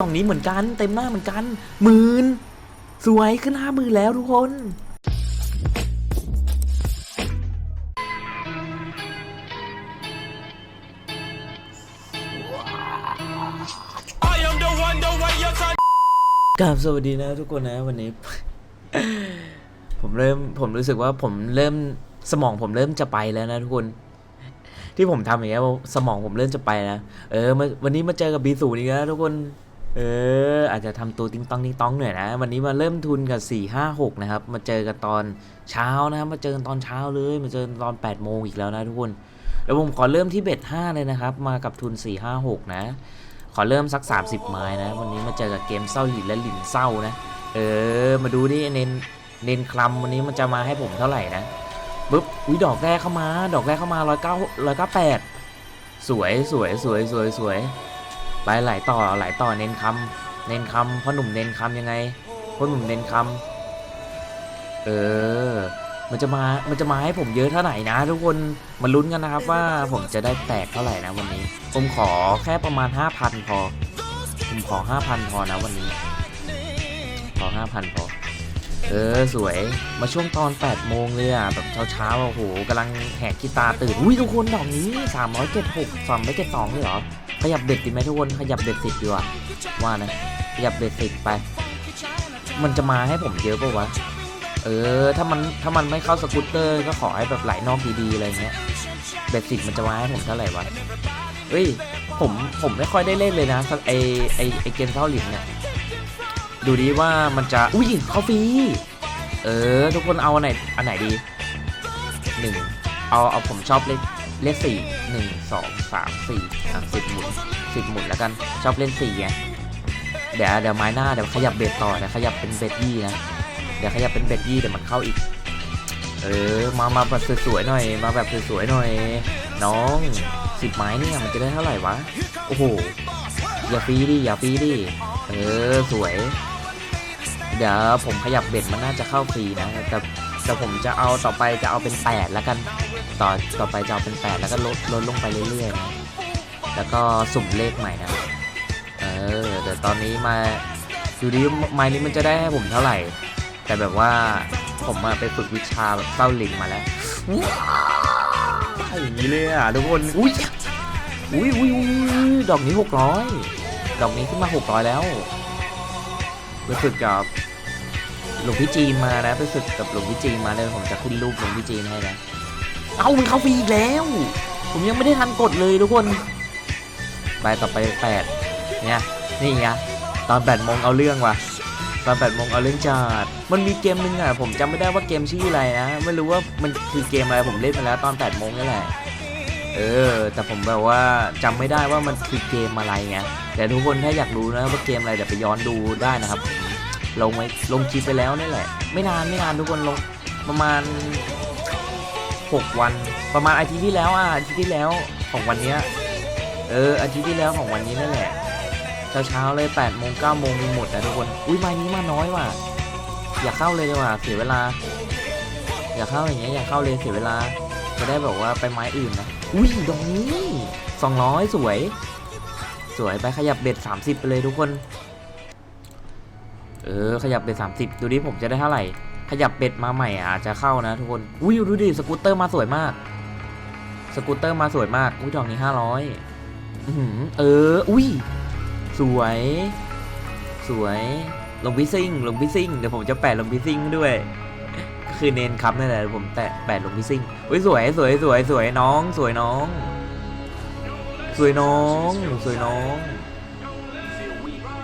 กล่องนี้เหมือนกัน เต็มหน้าเหมือนกันหมื่นสวยขึ้นห้าหมื่นแล้วทุกคน กราบสวัสดีนะทุกคนนะวันนี้ ผมเริ่มผมรู้สึกว่าผมเริ่มสมองผมเริ่มจะไปแล้วนะทุกคนที่ผมทำอย่างเงี้ยสมองผมเริ่มจะไปนะเออวันนี้มาเจอกับบีสูอีกแล้วทุกคน เออ อาจจะทำตัวติ้งต้องติ้งต้องหน่อยนะ วันนี้มาเริ่มทุนกับ4ี่ห้าหกนะครับ มาเจอกันตอนเช้านะครับ มาเจอกันตอนเช้าเลย มาเจอตอน8ปดโมงอีกแล้วนะทุกคน แล้วผมขอเริ่มที่เบ็ดห้าเลยนะครับ มากับทุน4ี่ห้าหกนะ ขอเริ่มสัก 30 ไม้นะ วันนี้มาเจอกับเกมเศร้าหลินและหลินเศร้านะ เออ มาดูดิเน้นเน้นคลัมวันนี้มันจะมาให้ผมเท่าไหร่นะปึ๊บ อุ้ยดอกแรกเข้ามา ดอกแรกเข้ามาร้อยเก้าร้อยเก้าแปดสวยสวยสวยสวยสวย ไปไหลต่อไหลต่อเน้นคำเน้นคำพ่อหนุ่มเน้นคำยังไงพ่อหนุ่มเน้นคำเออ มันจะมา มันจะมาให้ผมเยอะเท่าไหร่นะ ทุกคนมาลุ้นกันนะครับว่าผมจะได้แตกเท่าไหร่นะวันนี้ ผมขอแค่ประมาณ 5,000 พอ ผมขอ 5,000 พอนะวันนี้ ขอ 5,000 พอ เออสวย มาช่วงตอน 8 โมงเลยอะแบบเช้าๆโอ้โหกำลังแหกกีตาตื่น อุ้ยทุกคนดอกนี้ 376 372เลยเหรอ ขยับเบ็ดดีไหมทุกคนขยับเบ็ดสิบดีกว่าว่านะขยับเบ็ดสิบไป มันจะมาให้ผมเยอะปะวะเออถ้ามันถ้ามันไม่เข้าสกูตเตอร์ ก็ขอให้แบบไหลนอกดีๆอะไรเงี้ยเบ็ดสิบมันจะมาให้ผมเท่าไหร่วะเฮ้ยผมผมไม่ค่อยได้เล่นเลยนะไอไอไอเกมเท่าหลินเนี่ยดูดีว่ามันจะอุ้ยเขาฟรีเออ ทุกคนเอาอันไหนอันไหนดีหนึ่งเอาเอาผมชอบเลข เลขสี่หนึ่งสองสามสี่อะสิบหมุนสิบหมุนแล้วกันชอบเล่นสี่ไงเดี๋ยวเดี๋ยวไม้หน้าเดี๋ยวขยับเบ็ดต่อเดี๋ยวขยับเป็นเบ็ดยี่นะเดี๋ยวขยับเป็นเบ็ดยี่เดี๋ยวมันเข้าอีก เออมามาแบบสวยๆหน่อย มาแบบสวยๆหน่อย น้องสิบไม้เนี่ยมันจะได้เท่าไหร่วะโอ้โหอย่าฟรีดิอย่าฟรีดิเออสวย เดี๋ยวผมขยับเบ็ดมันน่าจะเข้าฟรีนะแต่ แต่ผมจะเอาต่อไปจะเอาเป็นแปดแล้วกัน ต่อต่อไปจะเอาเป็นแปดแล้วก็ลดลดลงไปเรื่อยๆนะแล้วก็สุ่มเลขใหม่นะเออเดี๋ยวตอนนี้มาดูดิไม้นี้มันจะได้ให้ผมเท่าไหร่ แต่แบบว่าผมมาไปฝึกวิชาแบบเต้าลิงมาแล้วอย่างนี้เลยอะทุกคนอุ้ยอุ้ยอุ้ยอุ้ยดอกนี้หกร้อยดอกนี้ขึ้นมาหกร้อยแล้วไปฝึกกับ หลวงพี่จีนมานะไปฝึกกับหลวงพี่จีนมาเลยผมจะขึ้นรูปหลวงพี่จีนให้นะเอามันเข้าฟรีอีกแล้ว ผมยังไม่ได้ทันกดเลยทุกคนไปต่อไปแปดเนี่ยนี่ไงตอนแปดโมงเอาเรื่องว่ะตอนแปดโมงเอาเรื่องจัดมันมีเกมนึงอะผมจำไม่ได้ว่าเกมชื่ออะไรนะไม่รู้ว่ามันคือเกมอะไรผมเล่นมาแล้วตอนแปดโมงนี่แหละเออ แต่ผมแบบว่าจำไม่ได้ว่ามันคือเกมอะไรไงแต่ทุกคนถ้าอยากรู้นะว่าเกมอะไรเดี๋ยวไปย้อนดูได้นะครับผม ลงไว้ลงคลิปไปแล้วนี่แหละ ไม่นานไม่นานทุกคนลงประมาณ 6 วัน ประมาณอาทิตย์ที่แล้วอะอาทิตย์ที่แล้วของวันเนี้ยเอออาทิตย์ที่แล้วของวันนี้นั่นแหละเช้าเช้าๆเลย8ปดโมงเก้าโมงมีหมดนะทุกคนอุ้ยไม้นี้มาน้อยว่ะอย่าเข้าเลยดีกว่าเสียเวลา อย่าเข้าอย่างเงี้ยอย่าเข้าเลยเสียเวลาจะได้แบบว่าไปไม้อื่นนะอุ้ยดอกนี้สองร้อยสวย สวยไปขยับเบ็ด30 ไปเลยทุกคน เออ ขยับเบ็ด30 ดูดิผมจะได้เท่าไหร่ ขยับเบ็ดมาใหม่อาจจะเข้านะทุกคนอุ้ยดูดิสกูตเตอร์มาสวยมาก สกูตเตอร์มาสวยมากอุ้ยดอกนี้500อื้อหือเออ อุ้ย สวย สวยลงพิซิ่งลงพิซิ่งเดี๋ยวผมจะแปะลงพิซิ่งด้วยก็คือเนนครับนั่นแหละเดี๋ยวผมแตะแปะลงพิซิ่งอุ้ยสวยสวยสวยสวยน้อง สวยน้อง สวยน้อง สวยน้อง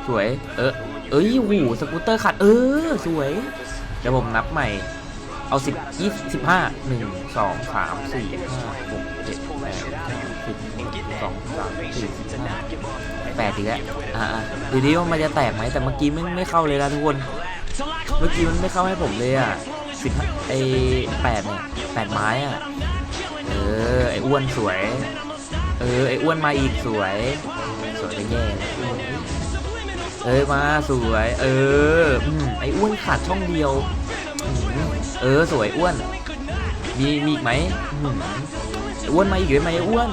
สวย เออ เอ้ยโหูสกูตเตอร์ขัด เออ สวย เดี๋ยวผมนับใหม่ เอาสิบยี่สิบห้าหนึ่งสองสามสี่ห้าหกเจ็ดแปดเก้าสิบสองสามสี่ห้าแปดอีกแล้วอ่าดูดิว่ามันจะแตกไหมแต่เมื่อกี้ไม่ไม่เข้าเลยนะทุกคน เมื่อกี้มันไม่เข้าให้ผมเลยอะสิบไอแปดเนี่ยแปดไม้อะ เออ ไออ้วนสวย เออ ไออ้วนมาอีกสวย สวยไปแย่เลย เอ้ยมาสวย เอออืมไออ้วนขาดช่องเดียวเออสวยอ้วน มีมีอีกไหมอืมไอ้วนมาอีกเลยไหมไอ้วน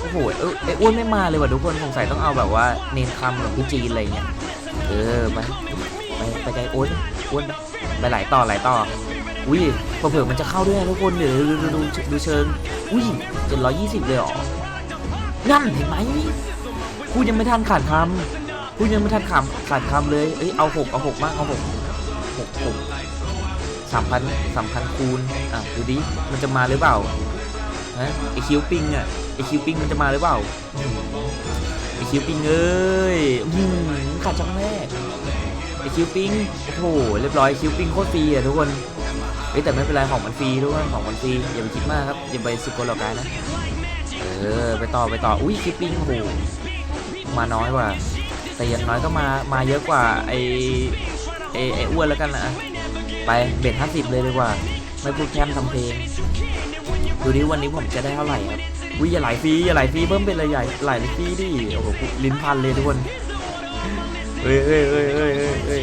โอโหเออไอ้อ้วนไม่มาเลยว่ะทุกคนสงสัยต้องเอาแบบว่าเนนคำหรือพี่จีนอะไรเงี้ยเออไปไปไปไกลอ้วนอ้วนไปไปไหลต่อหลายต่ออุ้ยเผื่อมันจะเข้าด้วยทุกคนเดี๋ยวดูดูดูเชิงอุ้ยเจ็ดร้อยยี่สิบเลยหรอนั่นเห็นไหมพูยังไม่ทันขาดคำ พูดยังไม่ทันคำขาดคำเลยเอ้ยเอาหกเอาหกมากเอาหกหกหกสามพันสามพันคูณอะดูดิมันจะมาหรือเปล่าฮะไอคิวปิงอะไอคิวปิงมันจะมาหรือเปล่าไอคิวปิงเอ้ยอื้อหือขาดจังแรกไอคิวปิงโอ้โหเรียบร้อยคิวปิงโคตรฟรีอะทุกคนเฮ้แต่ไม่เป็นไรของมันฟรีทุกคนของมันฟรีอย่าไปคิดมากครับอย่าไปสุกโกหลอกกันนะเออไปต่อไปต่ออุ้ยคิวปิงโอ้โหมาน้อยว่า แต่อย่างน้อยก็มามาเยอะกว่าไอไอไออ้วนแล้วกันนะไปเบ็ดห้าสิบเลยดีกว่า ไม่พูดแคมทำเพลงดูดิวันนี้ผมจะได้เท่าไหร่ครับวิอย่าไหลฟรีอย่าไหลฟรีเพิ่มเป็นระใหญ่ไหลฟรีดิโอ้โหลิ้นพันเลยทุกคนเฮ้ยเฮ้ยเฮ้ยเฮ้ยเฮ้ย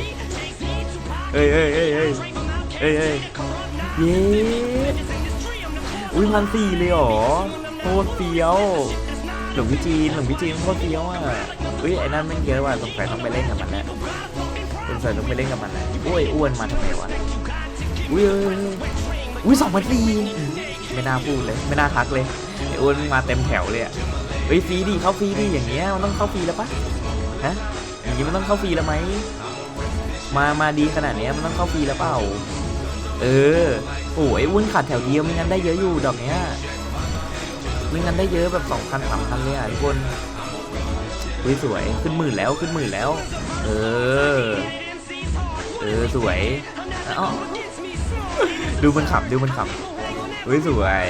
เฮ้ยเฮ้ยเฮ้ยเฮ้ยเฮ้ยเฮ้ยเย้อุ้ยพันสี่เลยเหรอโคตรเฟี้ยวหลวงพี่จีนหลวงพี่จีนโคตรเฟี้ยวอะ เฮ้ยไอ้นั่นแม่เยอะว่ะสงสัยต้องไปเล่นกับมันแล้วสงสัยต้องไปเล่นกับมันแล้วโอ้ยอ้วนมาทำไมวะอุ้ยอุ้ยสองพันสี่ไม่น่าพูดเลย ไม่น่าทักเลยไอ้อ้วนมาเต็มแถวเลยอะเฮ้ยฟรีดิเข้าฟรีดิอย่างเงี้ยมันต้องเข้าฟรีแล้วปะฮะอย่างงี้มันต้องเข้าฟรีแล้วไหมมามาดีขนาดเนี้ยมันต้องเข้าฟรีแล้วเปล่าเออโอ้ยอ้อ้วนขาดแถวเดียวไม่งั้นได้เยอะอยู่ดอกเนี้ยไม่งั้นได้เยอะแบบสองพันสามพันเลยอะทุกคน อุ้ยสวยขึ้นหมื่นแล้วขึ้นหมื่นแล้ว เออ เออสวยดูมันขับดูมันขับอุ้ยสวย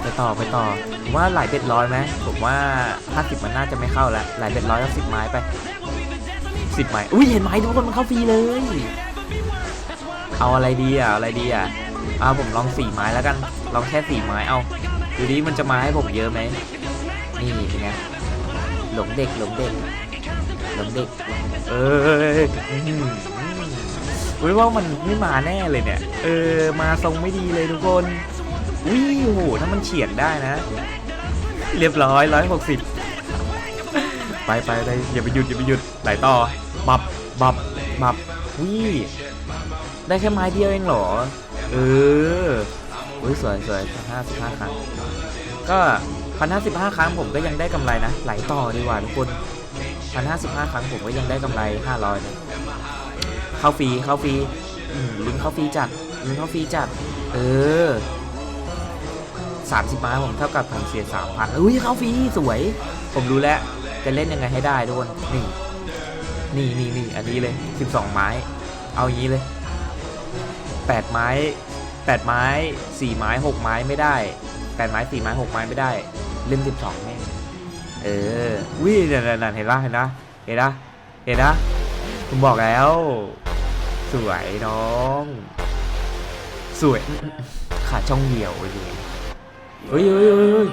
ไปต่อไปต่อผมว่าหลายเบ็ดร้อยไหมผมว่าห้าสิบมันน่าจะไม่เข้าแล้วหลายเบ็ดร้อยก็สิบไม้ไปสิบไม้อุ้ยเห็นไหมทุกคนมันเข้าฟรีเลย เอาอะไรดีอะอาอะไรดีอะเอาผมลองสี่ไม้แล้วกันลองแค่สี่ไม้เอาดูดิมันจะมาให้ผมเยอะไหมนี่เป็นไง หลงเด็กหลงเด็กหลงเด็ก เอออื้อหือเว้ยว่ามันไม่มาแน่เลยเนี่ย เออ มาทรงไม่ดีเลยทุกคนวิโอ้โหถ้ามันเฉียดได้นะ เรียบร้อยร้อยหกสิบไปไปไปอย่าไปหยุดอย่าไปหยุดไหลต่อ บับบับบับวิได้แค่ไม้เดียวเองเหรอ เอออุ้ยสวยสวยห้าสิบห้าครั้งก็ พันห้าสิบห้าครั้งผมก็ยังได้กำไรนะ ไหลต่อดีกว่าทุกคนพันห้าสิบห้าครั้งผมก็ยังได้กำไรห้าร้อยเลยข้าฟรีเข้าฟรีอืมลุ้นเข้าฟรีจัดลุ้นเข้าฟรีจัด เออสามสิบไม้ผมเท่ากับผมเสียสามพันอุ้ยเข้าฟรีสวย ผมรู้แล้วจะเล่นยังไงให้ได้ทุกคนนี่นี่นี่นี่อันนี้เลยสิบสองไม้ เอาอย่างนี้เลยแปดไม้แปดไม้สี่ไม้หกไม้ไม่ได้แปดไม้สี่ไม้หกไม้ไม่ได้ ล่นสิบสองแม่งเออวินั่นนั่นเห็นปะเห็นปะเห็นปะเห็นปะผมบอกแล้ว สวยน้อง สวยขาดช่องเดียวเลยเฮ้ยเฮ้ยเฮ้ยเฮ้ย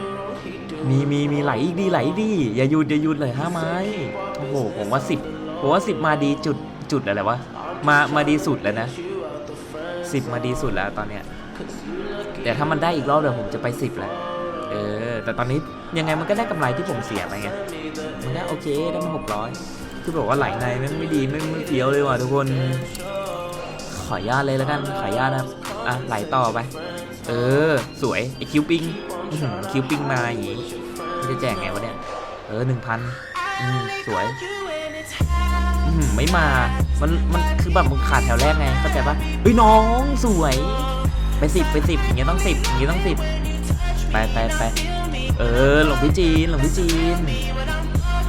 มีมีมีไหลอีกดีไหลอีกดีอย่าหยุดอย่าหยุดเลยห้าไม้โอ้โหผมว่าสิบผมว่าสิบมาดีจุดจุดอะไรวะมามาดีสุดแล้วนะสิบมาดีสุดแล้วตอนเนี้ยแต่ถ้ามันได้อีกรอบเดี๋ยวผมจะไปสิบแล้วเออ แต่ตอนนี้ยังไงมันก็ได้กำไรที่ผมเสียไปไง มันได้โอเคได้มาหกร้อยคือบอกว่าไหลในม่ไม่ดีไม่ไม่เฟี้ยวเลยว่ะทุกคน ขออนุญาตเลยแล้วกัน ขออนุญาตนะอะไหลต่อไป เออ สวยไอคิวปิงคิวปิงมาอย่างงี้ไม่ได้แจกไงวะเนี่ย เออหนึ่งพันอืมสวยอื้อหือไม่มา มัน มันคือแบบมึงขาดแถวแรกไงเข้าใจปะเฮ้ยน้องสวย ไปสิบไปสิบอย่างเงี้ยต้องสิบอย่างเงี้ยต้องสิบ ไปไปไปเออหลงพี่จีนหลงพี่จีน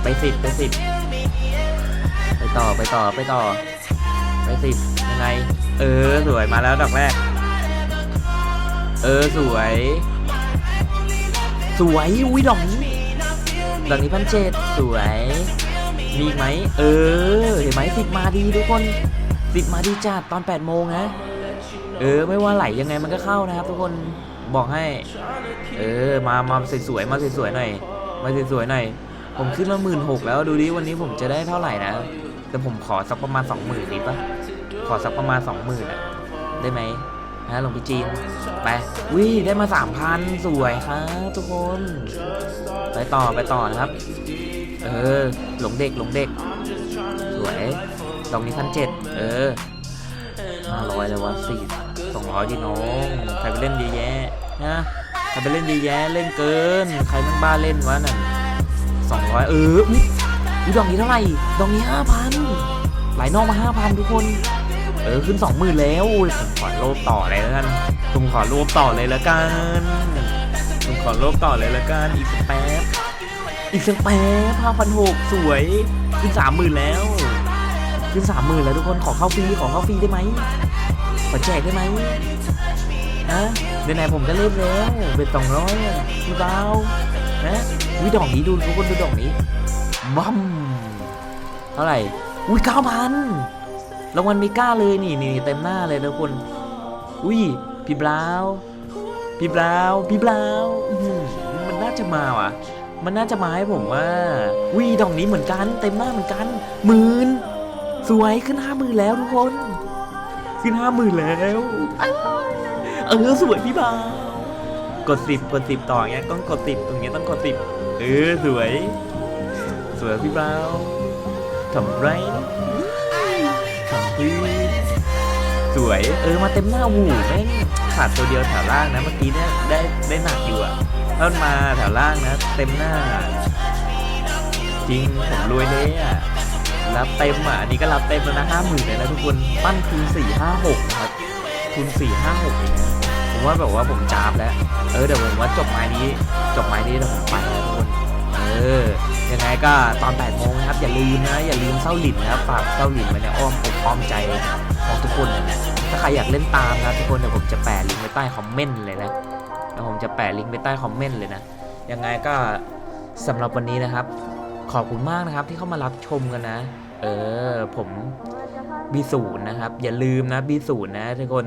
ไปสิบไปสิบไปต่อไปต่อไปต่อ ไปสิบยังไง เออสวยมาแล้วดอกแรก เออสวย สวยอุ้ยดอกนี้ดอกนี้พันเจ็ดสวยมีอีกไหมเออเห็นไหมสิบมาดีทุกคนสิบมาดีจัดตอน8ปดโมงนะเออไม่ว่าไหลยังไงมันก็เข้านะครับทุกคน บอกให้ เออ มา มาสวยๆ มาสวยๆ หน่อย มาสวยๆ หน่อย ผมขึ้นมาหมื่นหกแล้วดูดิวันนี้ผมจะได้เท่าไหร่นะ แต่ผมขอสักประมาณสองหมื่นดีปะขอสักประมาณสองหมื่นอะได้ไหมนะหลวงพี่จีน ไปวิได้มาสามพันสวยครับทุกคน ไปต่อไปต่อนะครับ เออ หลงเด็กหลงเด็ก สวยดอกนี้พันเจ็ดเออห้าร้อยเลยวะสี่ สองร้อยดิน้องใครไปเล่นเยอะแยะนะใครไปเล่นเยอะแยะเล่นเกิน ใครแม่งบ้าเล่นวะนั่นสองร้อยเอออุ๊ยดอกนี้เท่าไหร่ดอกนี้ห้าพันไหลนอกมาห้าพันทุกคน เออขึ้นสองหมื่นแล้วผมขอโลบต่อเลยแล้วกันผมขอโลบต่อเลยแล้วกันผมขอโลบต่อเลยแล้วกันอีกสักแป๊บอีกสักแป๊บห้าพันหกสวยขึ้นสามหมื่นแล้วขึ้นสามหมื่นแล้วทุกคนขอเข้าฟรีขอเข้าฟรีได้ไหม ขอแจกได้ไหมนะไหนผมจะเล่นแล้วเป็นสองร้อยพี่เบานะวิดอกนี้ดูทุกคนดูดอกนี้บัมเท่าไหร่อุ้ยเก้าพันรางวัลมีก้าเลยนี่นี่เต็มหน้าเลยทุกคน อุ้ยพี่บราวน์พี่บราวน์พี่บราวน์มันน่าจะมาว่ะ มันน่าจะมาให้ผมว่าวิดอกนี้เหมือนกัน เต็มหน้าเหมือนกันหมื่นสวยขึ้นห้าหมื่นแล้วทุกคน ขึ้นห้าหมื่นแล้วเออสวยพี่บ่าวกดสิบกดสิบต่ออย่างเงี้ยต้องกดสิบตรงเงี้ยต้องกดสิบเออสวย สวยพี่บ่าวทำไรทำพี่สวยเออมาเต็มหน้าหูแม่งขาดตัวเดียวแถวล่างนะเมื่อกี้เนี่ยได้ได้หนักอยู่อะถ้ามันมาแถวล่างนะ เต็มหน้า จริงผมรวยเลยอะ รับเต็มอะอันนี้ก็รับเต็มแล้วนะห้าหมื่นเลยนะทุกคนปั้นคูณสี่ห้าหกครับคูณสี่ห้าหกเองผมว่าแบบว่าผมจามแล้ว เออเดี๋ยวผมว่าจบไม้นี้ จบไม้นี้เดี๋ยวผมไปแล้วทุกคนเออยังไงก็ตอนแปดโมงนะครับ อย่าลืมนะ อย่าลืมเศร้าหลินนะครับฝากเศร้าหลินไว้ในอ้อมอกอ้อมใจของทุกคนนะถ้าใครอยากเล่นตามนะทุกคนเดี๋ยวผมจะแปะลิงก์ไว้ใต้คอมเมนต์เลยนะแล้วผมจะแปะลิงก์ไว้ใต้คอมเมนต์เลยนะยังไงก็สำหรับวันนี้นะครับ ขอบคุณมากนะครับที่เข้ามารับชมกันนะ เออ ผมบีศูนย์นะครับ อย่าลืมนะบีศูนย์นะทุกคน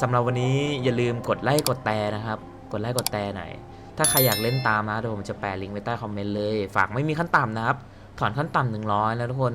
สำหรับวันนี้อย่าลืมกดไลค์กดแต่นะครับ กดไลค์กดแต่หน่อยถ้าใครอยากเล่นตามนะเดี๋ยวผมจะแปะลิงก์ไว้ใต้คอมเมนต์เลย ฝากไม่มีขั้นต่ำนะครับ ถอนขั้นต่ำหนึ่งร้อยแล้วทุกคน